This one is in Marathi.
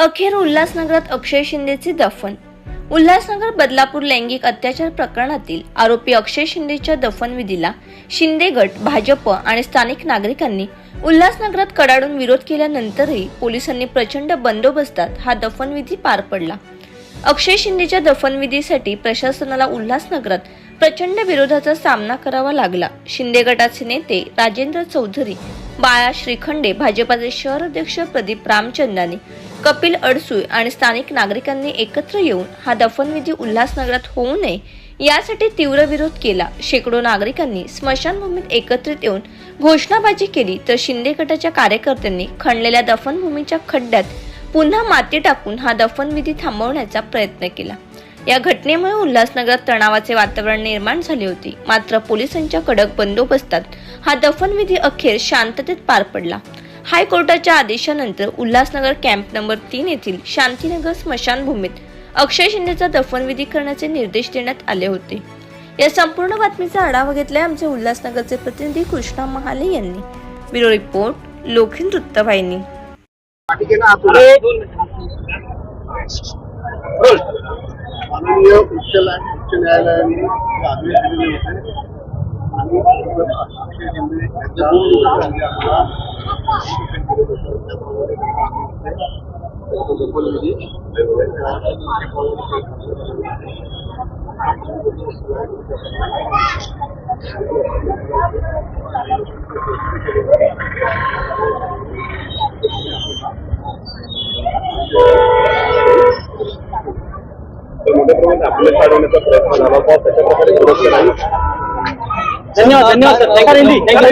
अखेर उल्हासनगरात अक्षय शिंदेचे दफन. उल्हासनगर बदलापूर लैंगिक अत्याचार प्रकरणातील आरोपी अक्षय शिंदेच्या दफनविधीला शिंदे गट भाजप आणि स्थानिक नागरिकांनी उल्हासनगरात कडाडून विरोध केल्यानंतरही पोलिसांनी प्रचंड बंदोबस्तात हा दफनविधी पार पडला. अक्षय शिंदेच्या दफनविधीसाठी प्रशासनाला उल्हासनगरात प्रचंड विरोधाचा सामना करावा लागला. शिंदे गटाचे नेते राजेंद्र चौधरी बाळा श्रीखंडे भाजपाचे शहर अध्यक्ष प्रदीप रामचंदानी कपिल अडसूळ आणि स्थानिक नागरिकांनी एकत्र येऊन हा दफनविधी उल्हासनगरात होऊ नये यासाठी तीव्र विरोध केला. शेकडो नागरिकांनी स्मशानभूमीत एकत्रित येऊन घोषणाबाजी केली तर शिंदे गटाच्या कार्यकर्त्यांनी खणलेल्या दफनभूमीच्या खड्ड्यात पुन्हा माती टाकून हा दफनविधी थांबवण्याचा प्रयत्न केला. या घटनेमुळे उल्हासनगरात तणावाचे वातावरण निर्माण झाले होते. मात्र पोलिसांच्या कडक बंदोबस्तात हा दफनविधी अखेर शांततेत पार पडला. हायकोर्टाच्या आदेशानंतर उल्हासनगर कॅम्प नंबर तीन येथील शांतीनगर स्मशानभूमीत अक्षय शिंदेचा दफनविधी करण्याचे निर्देश देण्यात आले होते. या संपूर्ण बातमीचा आढावा घेतलाय आमचे उल्हासनगरचे प्रतिनिधी कृष्णा महाले यांनी. ब्युरो रिपोर्ट लोखिन वृत्तवाहिनी. माननीय उच्च उच्च न्यायालयाने आदेश दिलेले होते आणि अक्षय शिंदे यांच्या धन्यवाद धन्यवाद सर. थँक्यू